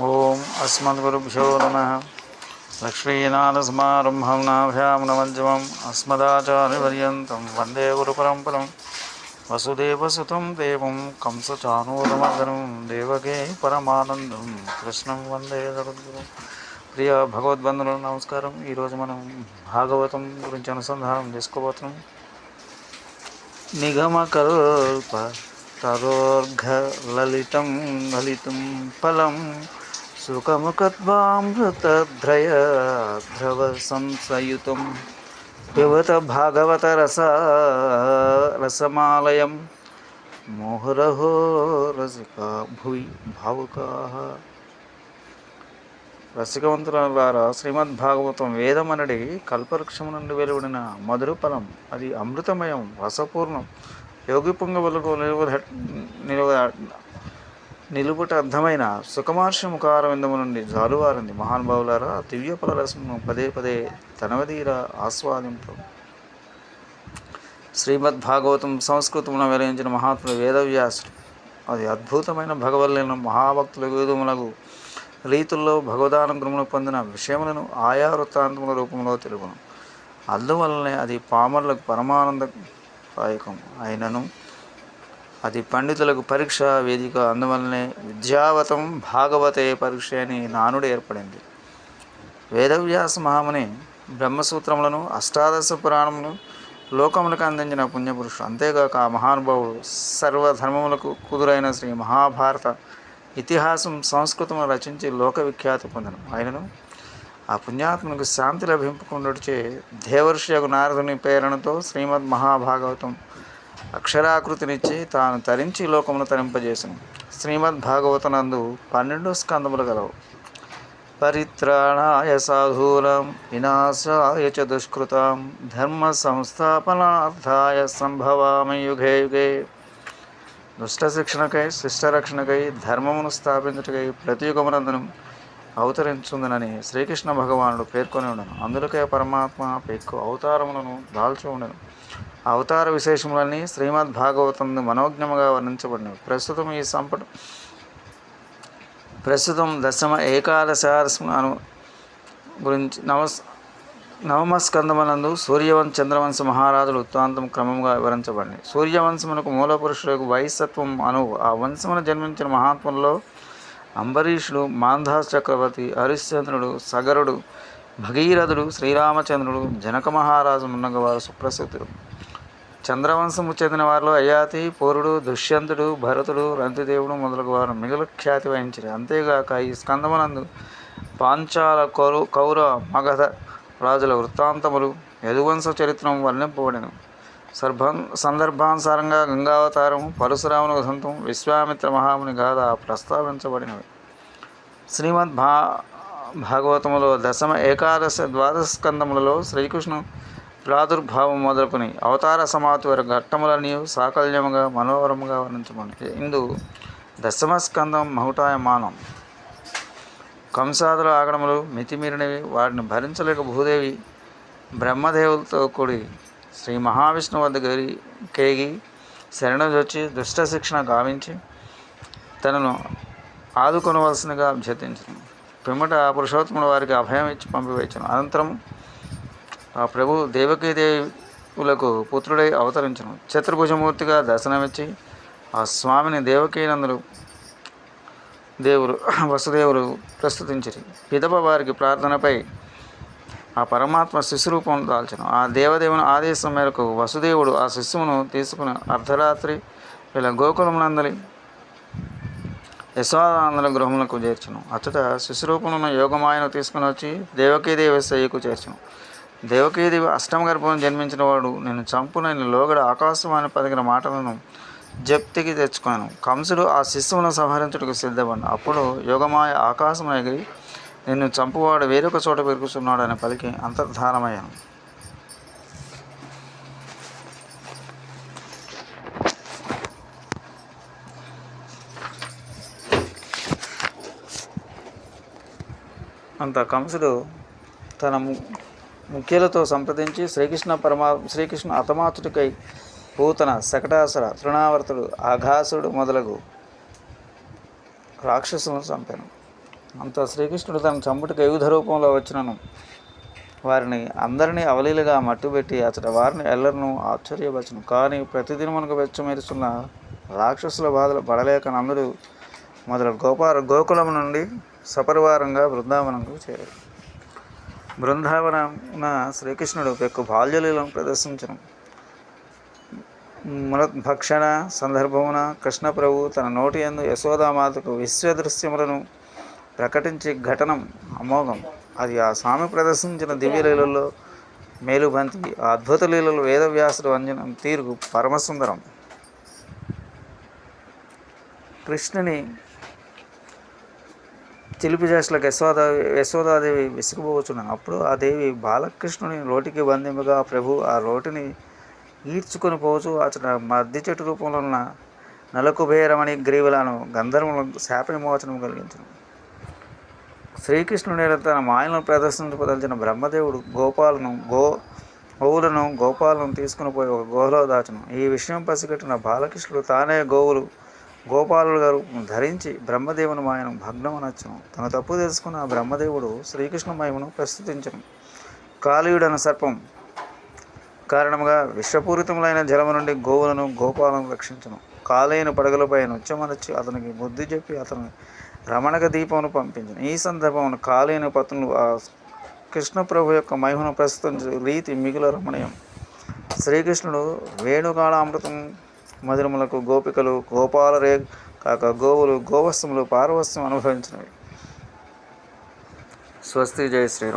ఓం అస్మద్గురుభ్యో నమ. లక్ష్మీనాథస్మారంభం నాభ్యాం నమజ్జమం అస్మదాచార్యపర్యంతం వందే గురుపరంపరం. వసుదేవసుతం దేవం కంసచానూరమర్దనం దేవకే పరమానందం. కృష్ణం వందే జగద్గురు. ప్రియ భగవద్బంధువులు నమస్కారం. ఈరోజు మనం భాగవతం గురించి అనుసంధానం చేసుకోబోతున్నాం. నిగమకల్ప తరోర్ఘ లలితం లలితం ఫలం సుఖముఖద్వామృత్రయ్రవ సంసయుతం పిబత భాగవత రస రసమాలయం మోహరహో రసికా భువి భావుకా రసికవంతులారా శ్రీమద్ భాగవతం వేదమనడి కల్పవృక్షం నుండి వెలువడిన మధుర ఫలం అది అమృతమయం రసపూర్ణం యోగిపుంగ వలకు నిలువ నిలువ నిలుపుట అర్థమైన సుఖమార్ష ముఖార విందము నుండి జాలువారింది. మహానుభావులారా దివ్య రసమును పదే పదే తనవదీర ఆస్వాదింపు. శ్రీమద్ భాగవతం సంస్కృతమున వెలయించిన మహాత్ముడు వేదవ్యాసుడు అది అద్భుతమైన భగవల్లిన మహాభక్తుల వేదములకు రీతుల్లో భగవదానుగ్రహమును పొందిన విషయములను ఆయా వృత్తాంతముల రూపంలో తెలుగును అందువలనే అది పామర్లకు పరమానందదాయకం. అయినను అది పండితులకు పరీక్ష వేదిక అందువలనే విద్యావతం భాగవతే పరీక్ష అని నానుడు ఏర్పడింది. వేదవ్యాస మహాముని బ్రహ్మసూత్రములను అష్టాదశ పురాణములను లోకములకు అందించిన పుణ్యపురుషుడు. అంతేగాక ఆ మహానుభావుడు సర్వధర్మములకు కుదురైన శ్రీ మహాభారత ఇతిహాసం సంస్కృతమును రచించి లోక విఖ్యాతి పొందను ఆయనను ఆ పుణ్యాత్మకు శాంతి లభింపుకుండుచే దేవర్షియకు నారదుని ప్రేరణతో శ్రీమద్ మహాభాగవతం అక్షరాకృతినిచ్చి తాను తరించి లోకమును తరింపజేసను. శ్రీమద్ భాగవతనందు పన్నెండు స్కందములు గలవు. పరిత్రాణాయ సాధూనాం వినాశాయ చ దుష్కృతాం ధర్మ సంస్థాపనార్థాయ సంభవామి యుగే యుగే. దుష్ట శిక్షణకై శిష్ట రక్షణకై ధర్మమును స్థాపించుటకై ప్రతి యుగమునందును అవతరించుందనని శ్రీకృష్ణ భగవానుడు పేర్కొని ఉండను అందులకే పరమాత్మ పెక్కు అవతారములను దాల్చి ఉండను అవతార విశేషములన్నీ శ్రీమద్ భాగవతం మనోజ్ఞముగా వర్ణించబడినవి. ప్రస్తుతం ఈ సంపట ప్రస్తుతం దశమ ఏకాదశారస్మాను గురించి నవస్ నవమస్కందమనందు సూర్యవంశ చంద్రవంశ మహారాజులు వృత్తాంతం క్రమంగా వివరించబడింది సూర్యవంశమునకు మూల పురుషులకు వైసత్వం అనువు ఆ వంశమున జన్మించిన మహాత్ములలో అంబరీషుడు మాంధాస్ చక్రవర్తి హరిశ్చంద్రుడు సగరుడు భగీరథుడు శ్రీరామచంద్రుడు జనక మహారాజు మున్నగవారు సుప్రసిద్ధుడు చంద్రవంశము చెందిన వారిలో అయాతి పూరుడు దుష్యంతుడు భరతుడు రంతిదేవుడు మొదలగు వారు మిగులు ఖ్యాతి వహించారు. అంతేగాక ఈ స్కందమునందు పాంచాల కౌరు కౌర మగధ రాజుల వృత్తాంతములు యదువంశ చరిత్రం వర్ణింపబడిన సర్భం సందర్భానుసారంగా గంగావతారం పరశురాముని వసంతం విశ్వామిత్ర మహాముని గాథ ప్రస్తావించబడినవి. శ్రీమద్ భా భాగవతములో దశమ ఏకాదశ ద్వాదశ స్కందములలో శ్రీకృష్ణు ప్రాదుర్భావం మొదలుకొని అవతార సమాప్తి వరకు ఘట్టములన్నీ సాకల్యముగా మనోహరముగా వర్ణించబడి ఇందు దశమస్కందం మహుటాయమానం. కంసాదుల ఆగడములు మితిమీరినవి వాటిని భరించలేక భూదేవి బ్రహ్మదేవులతో కూడి శ్రీ మహావిష్ణువు వద్ద గరి కేగి శరణొచ్చి దుష్ట శిక్షణ గావించి తనను ఆదుకొనవలసినగా అభ్యర్థించను. పిమ్మట పురుషోత్తముడు వారికి అభయం ఇచ్చి పంపివేచను అనంతరం ఆ ప్రభు దేవకీదేవులకు పుత్రుడై అవతరించను. చతుర్భుజమూర్తిగా దర్శనమిచ్చి ఆ స్వామిని దేవకీనందులు దేవుడు వసుదేవులు ప్రస్తుతించిరి. పిదప వారికి ప్రార్థనపై ఆ పరమాత్మ శిశురూపం దాల్చను. ఆ దేవదేవుని ఆదేశం మేరకు వసుదేవుడు ఆ శిశువును తీసుకుని అర్ధరాత్రి వీళ్ళ గోకులమునందలి యశోదానందల గృహములకు చేర్చును. అచ్చట శిశురూపమును యోగమాయను తీసుకుని వచ్చి దేవకీదేవి శయ్యకు చేర్చును. దేవకీదేవి అష్టమ గర్భం జన్మించిన వాడు నేను చంపునైన లోగడ ఆకాశవాణి పలికిన మాటలను జప్తికి తెచ్చుకున్నాను కంసుడు ఆ శిశువును సంహరించుటకు సిద్ధపడిన అప్పుడు యోగమాయ ఆకాశం ఎగిరి నిన్ను చంపువాడు వేరొక చోట పెరుగుతున్నాడు అని పలికి అంతర్ధానమయ్యాను. అంత కంసుడు తన ముఖ్యులతో సంప్రదించి శ్రీకృష్ణ పరమా శ్రీకృష్ణ అతమాతుడికై పూతన శకటాసుర తృణావర్తుడు ఆఘాసుడు మొదలగు రాక్షసులను చంపాను. అంత శ్రీకృష్ణుడు తన చంపుటికి ఎగుధ రూపంలో వచ్చినను. వారిని అందరినీ అవలీలుగా మట్టుబెట్టి అతడు వారిని ఎల్లరను ఆశ్చర్యపరచను. కానీ ప్రతిదినమునకు వెచ్చమెరుస్తున్న రాక్షసుల బాధలు పడలేక నందుడు మొదలు గోపాల గోకులం నుండి సపరివారంగా బృందావనంకు చేరారు బృందావనమున శ్రీకృష్ణుడు పెక్కు బాల్యలీలను ప్రదర్శించను. భక్షణ సందర్భమున కృష్ణప్రభు తన నోటి యందు యశోదామాతకు విశ్వదృశ్యములను ప్రకటించే ఘటనం అమోఘం. అది ఆ స్వామి ప్రదర్శించిన దివ్యలీలలో మేలుబంతి ఆ అద్భుత లీలలు వేదవ్యాసుడు అంజనం తీరు పరమసుందరం. కృష్ణుని చిలిపి చేసలకు యశోద యశోదాదేవి విసిగిపోవచ్చును. అప్పుడు ఆ దేవి బాలకృష్ణుని రోటికి బంధింపుగా ప్రభు ఆ రోటిని ఈడ్చుకొని పోవచ్చు. అతను మద్ది చెట్టు రూపంలో ఉన్న నలకుబేరమణి గ్రీవులను గంధర్వులకు శాప విమోచనం కలిగించను. శ్రీకృష్ణుని తన మాయలను ప్రదర్శించదలిచిన బ్రహ్మదేవుడు గోపాలను గో గోవులను గోపాలను తీసుకుని పోయి ఒక గోహలో దాచును. ఈ విషయం పసిగట్టిన బాలకృష్ణుడు తానే గోవులు గోపాలుడు గారు ధరించి బ్రహ్మదేవుని మాయను భగ్నమనొచ్చును తన తప్పు తెలుసుకున్న ఆ బ్రహ్మదేవుడు శ్రీకృష్ణ మహిమను ప్రస్తుతించను. కాళీయుడన సర్పం కారణంగా విషపూరితములైన జలము నుండి గోవులను గోపాలను రక్షించను. కాలేయను పడగలపై నృత్యమనొచ్చి అతనికి బుద్ధి చెప్పి అతను రమణక దీపమును పంపించను. ఈ సందర్భమును కాలేయను పత్నులు ఆ కృష్ణప్రభు యొక్క మహిమను ప్రస్తుతించే రీతి మిగుల రమణీయం. శ్రీకృష్ణుడు వేణుగాళామృతం మధురములకు గోపికలు గోపాలరే కాక గోవులు గోవస్సములు పారవస్యం అనుభవించినవి. స్వస్తి జయ శ్రీరామ్.